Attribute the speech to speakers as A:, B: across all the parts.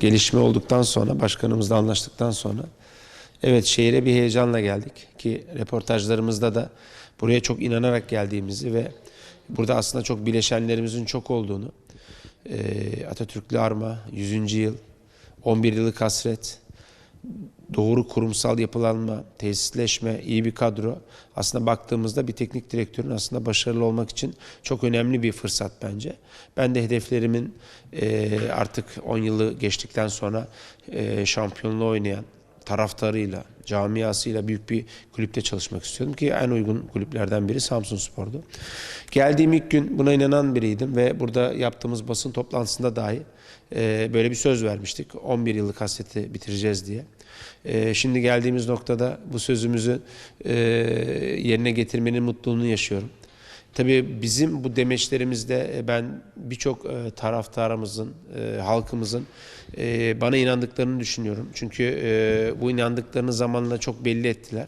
A: Gelişme olduktan sonra, başkanımızla anlaştıktan sonra evet şehire bir heyecanla geldik ki reportajlarımızda da buraya çok inanarak geldiğimizi ve burada aslında çok bileşenlerimizin çok olduğunu Atatürklü Arma 100. yıl 11 yıllık hasret doğru kurumsal yapılanma, tesisleşme, iyi bir kadro. Aslında baktığımızda bir teknik direktörün aslında başarılı olmak için çok önemli bir fırsat bence. Ben de hedeflerimin artık 10 yılı geçtikten sonra şampiyonluğu oynayan taraftarıyla, camiasıyla büyük bir kulüpte çalışmak istiyordum ki en uygun kulüplerden biri Samsun Spor'du. Geldiğim ilk gün buna inanan biriydim ve burada yaptığımız basın toplantısında dahi eee, böyle bir söz vermiştik. 11 yıllık hasreti bitireceğiz diye. Eee, şimdi geldiğimiz noktada bu sözümüzü eee, yerine getirmenin mutluluğunu yaşıyorum. Tabii bizim bu demeçlerimizde e, ben birçok e, taraftarımızın, e, halkımızın bana inandıklarını düşünüyorum. Çünkü bu inandıklarını zamanla çok belli ettiler.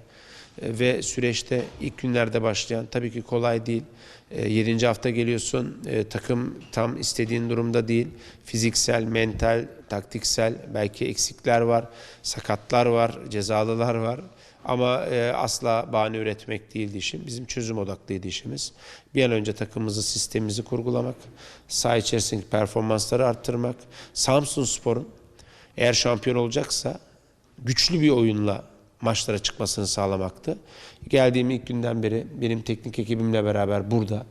A: Ve süreçte ilk günlerde başlayan tabii ki kolay değil. E, 7. hafta geliyorsun, takım tam istediğin durumda değil. Fiziksel, mental, taktiksel belki eksikler var, sakatlar var, cezalılar var. Ama e, asla bahane üretmek değildi işim. Bizim çözüm odaklıydı işimiz. Bir an önce takımımızı, sistemimizi kurgulamak, saha içerisindeki performansları arttırmak. Samsun Spor'un eğer şampiyon olacaksa güçlü bir oyunla maçlara çıkmasını sağlamaktı. Geldiğim ilk günden beri benim teknik ekibimle beraber burada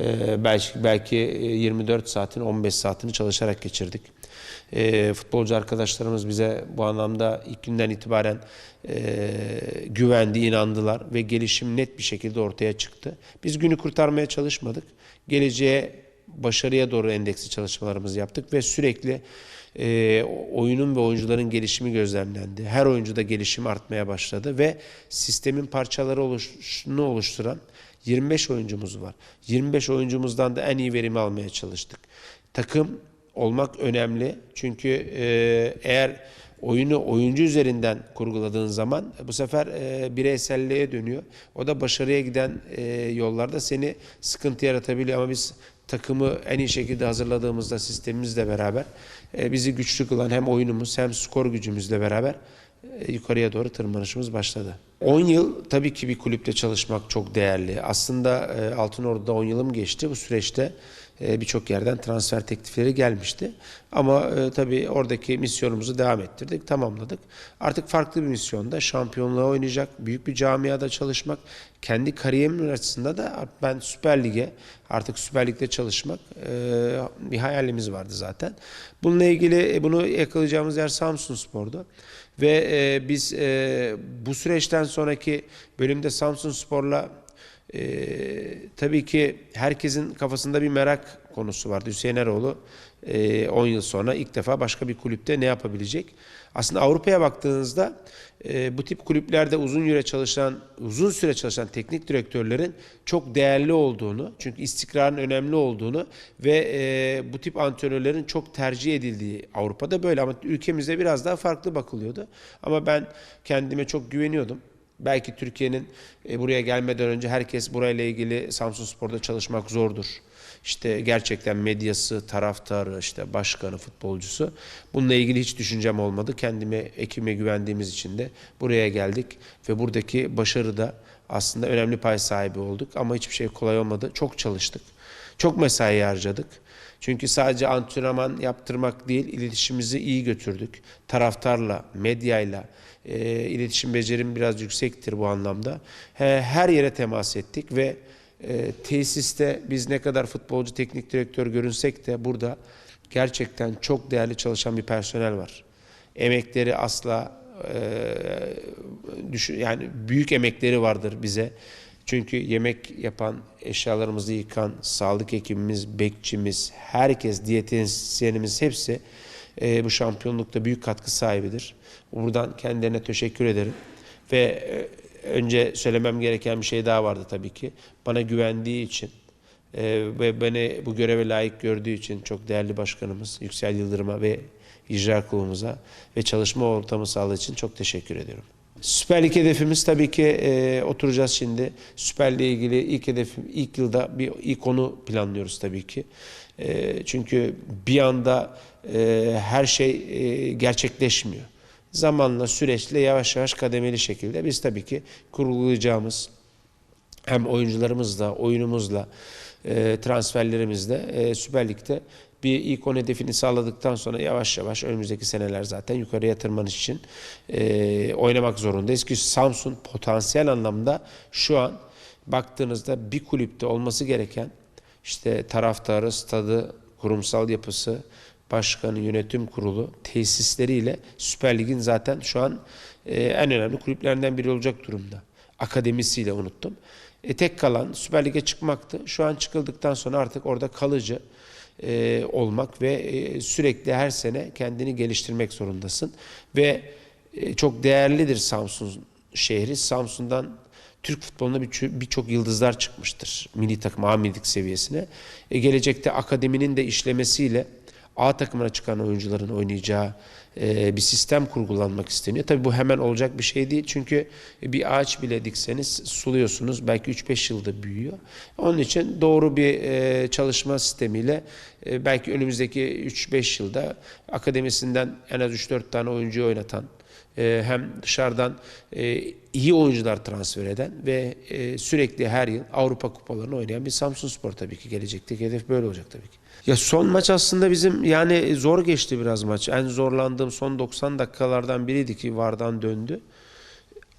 A: e, belki belki e, 24 saatin 15 saatini çalışarak geçirdik. E, futbolcu arkadaşlarımız bize bu anlamda ilk günden itibaren e, güvendi, inandılar ve gelişim net bir şekilde ortaya çıktı. Biz günü kurtarmaya çalışmadık. Geleceğe, başarıya doğru endeksli çalışmalarımızı yaptık ve sürekli e, oyunun ve oyuncuların gelişimi gözlemlendi. Her oyuncuda gelişim artmaya başladı ve sistemin parçaları oluşunu oluşturan 25 oyuncumuz var. 25 oyuncumuzdan da en iyi verimi almaya çalıştık. Takım olmak önemli çünkü e, eğer oyunu oyuncu üzerinden kurguladığın zaman bu sefer e, bireyselliğe dönüyor. O da başarıya giden e, yollarda seni sıkıntı yaratabiliyor ama biz takımı en iyi şekilde hazırladığımızda sistemimizle beraber e, bizi güçlü kılan hem oyunumuz hem skor gücümüzle beraber e, yukarıya doğru tırmanışımız başladı. 10 yıl tabii ki bir kulüpte çalışmak çok değerli. Aslında e, Altınordu'da 10 yılım geçti. Bu süreçte birçok yerden transfer teklifleri gelmişti. Ama e, tabii oradaki misyonumuzu devam ettirdik, tamamladık. Artık farklı bir misyonda şampiyonluğa oynayacak, büyük bir camiada çalışmak, kendi kariyerim açısından da ben Süper Lig'e, artık Süper Lig'de çalışmak e, bir hayalimiz vardı zaten. Bununla ilgili e, bunu yakalayacağımız yer Samsun Spor'du. Ve e, biz e, bu süreçten sonraki bölümde Samsun Spor'la ee, tabii ki herkesin kafasında bir merak konusu vardı. Hüseyin Eroğlu e, 10 yıl sonra ilk defa başka bir kulüpte ne yapabilecek? Aslında Avrupa'ya baktığınızda e, bu tip kulüplerde uzun süre çalışan, uzun süre çalışan teknik direktörlerin çok değerli olduğunu, çünkü istikrarın önemli olduğunu ve e, bu tip antrenörlerin çok tercih edildiği Avrupa'da böyle ama ülkemizde biraz daha farklı bakılıyordu. Ama ben kendime çok güveniyordum. Belki Türkiye'nin e, buraya gelmeden önce herkes burayla ilgili Samsun Spor'da çalışmak zordur. İşte gerçekten medyası, taraftarı, işte başkanı, futbolcusu. Bununla ilgili hiç düşüncem olmadı. Kendime, ekime güvendiğimiz için de buraya geldik ve buradaki başarıda aslında önemli pay sahibi olduk ama hiçbir şey kolay olmadı. Çok çalıştık. Çok mesai harcadık. Çünkü sadece antrenman yaptırmak değil, iletişimimizi iyi götürdük. Taraftarla, medyayla, e, iletişim becerim biraz yüksektir bu anlamda. He, her yere temas ettik ve e, tesiste biz ne kadar futbolcu, teknik direktör görünsek de burada gerçekten çok değerli çalışan bir personel var. Emekleri asla e, düşün, yani büyük emekleri vardır bize. Çünkü yemek yapan, eşyalarımızı yıkan, sağlık ekibimiz, bekçimiz, herkes, diyetisyenimiz hepsi e, bu şampiyonlukta büyük katkı sahibidir. Buradan kendilerine teşekkür ederim. Ve e, önce söylemem gereken bir şey daha vardı tabii ki. Bana güvendiği için e, ve beni bu göreve layık gördüğü için çok değerli başkanımız Yüksel Yıldırım'a ve icra kurulumuza ve çalışma ortamı sağladığı için çok teşekkür ediyorum. Süper Lig hedefimiz tabii ki e, oturacağız şimdi. Süper Lig'le ilgili ilk hedefim ilk yılda bir ilk onu planlıyoruz tabii ki. E, çünkü bir anda e, her şey e, gerçekleşmiyor. Zamanla süreçle yavaş yavaş kademeli şekilde biz tabii ki kurgulayacağımız hem oyuncularımızla, oyunumuzla, e, transferlerimizle e, Süper Lig'de bir ilk 10 hedefini sağladıktan sonra yavaş yavaş önümüzdeki seneler zaten yukarıya tırmanış için e, oynamak zorundayız ki Samsun potansiyel anlamda şu an baktığınızda bir kulüpte olması gereken işte taraftarı, stadı, kurumsal yapısı, başkanı, yönetim kurulu, tesisleriyle Süper Lig'in zaten şu an e, en önemli kulüplerinden biri olacak durumda. Akademisiyle unuttum. E, tek kalan Süper Lig'e çıkmaktı. Şu an çıkıldıktan sonra artık orada kalıcı e, olmak ve e, sürekli her sene kendini geliştirmek zorundasın. Ve e, çok değerlidir Samsun şehri. Samsun'dan Türk futbolunda birço- birçok yıldızlar çıkmıştır. Milli takım A millilik seviyesine. E, gelecekte akademinin de işlemesiyle A takımına çıkan oyuncuların oynayacağı e, bir sistem kurgulanmak isteniyor. Tabii bu hemen olacak bir şey değil. Çünkü bir ağaç bile dikseniz suluyorsunuz. Belki 3-5 yılda büyüyor. Onun için doğru bir e, çalışma sistemiyle e, belki önümüzdeki 3-5 yılda akademisinden en az 3-4 tane oyuncu oynatan e, hem dışarıdan e, iyi oyuncular transfer eden ve e, sürekli her yıl Avrupa kupalarını oynayan bir Samsun Spor tabii ki gelecekteki hedef böyle olacak tabii ki. Ya son maç aslında bizim yani zor geçti biraz maç. En zorlandığım son 90 dakikalardan biriydi ki Vardan döndü.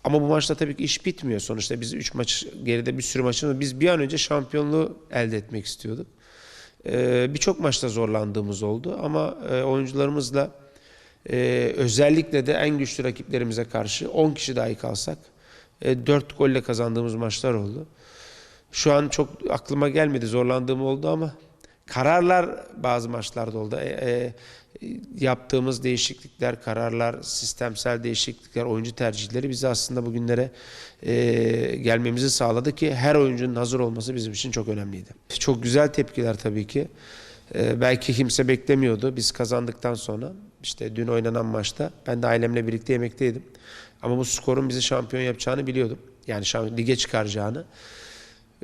A: Ama bu maçta tabii ki iş bitmiyor. Sonuçta biz 3 maç geride bir sürü maçımız var. Biz bir an önce şampiyonluğu elde etmek istiyorduk. Ee, Birçok maçta zorlandığımız oldu ama oyuncularımızla e, özellikle de en güçlü rakiplerimize karşı 10 kişi dahi kalsak e, 4 golle kazandığımız maçlar oldu. Şu an çok aklıma gelmedi zorlandığım oldu ama kararlar bazı maçlarda oldu. E, e, yaptığımız değişiklikler, kararlar, sistemsel değişiklikler, oyuncu tercihleri bizi aslında bugünlere e, gelmemizi sağladı ki her oyuncunun hazır olması bizim için çok önemliydi. Çok güzel tepkiler tabii ki. E, belki kimse beklemiyordu. Biz kazandıktan sonra işte dün oynanan maçta ben de ailemle birlikte yemekteydim. Ama bu skorun bizi şampiyon yapacağını biliyordum. Yani şampiyon, lige çıkaracağını.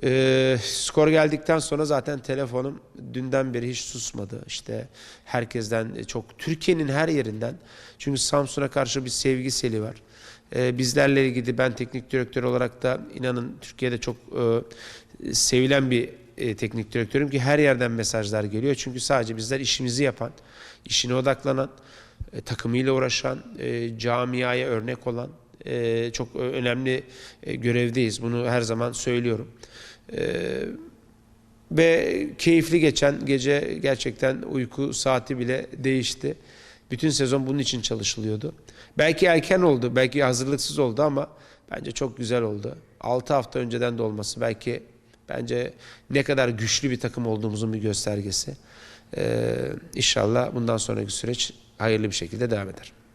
A: Ee, skor geldikten sonra zaten telefonum dünden beri hiç susmadı. İşte herkesten e, çok Türkiye'nin her yerinden. Çünkü Samsun'a karşı bir sevgi seli var. Ee, bizlerle ilgili ben teknik direktör olarak da inanın Türkiye'de çok e, sevilen bir e, teknik direktörüm ki her yerden mesajlar geliyor. Çünkü sadece bizler işimizi yapan, işine odaklanan, e, takımıyla uğraşan, e, camiaya örnek olan e, çok önemli e, görevdeyiz. Bunu her zaman söylüyorum. Ee, ve keyifli geçen gece gerçekten uyku saati bile değişti. Bütün sezon bunun için çalışılıyordu. Belki erken oldu, belki hazırlıksız oldu ama bence çok güzel oldu. 6 hafta önceden de olması belki bence ne kadar güçlü bir takım olduğumuzun bir göstergesi. Ee, inşallah bundan sonraki süreç hayırlı bir şekilde devam eder.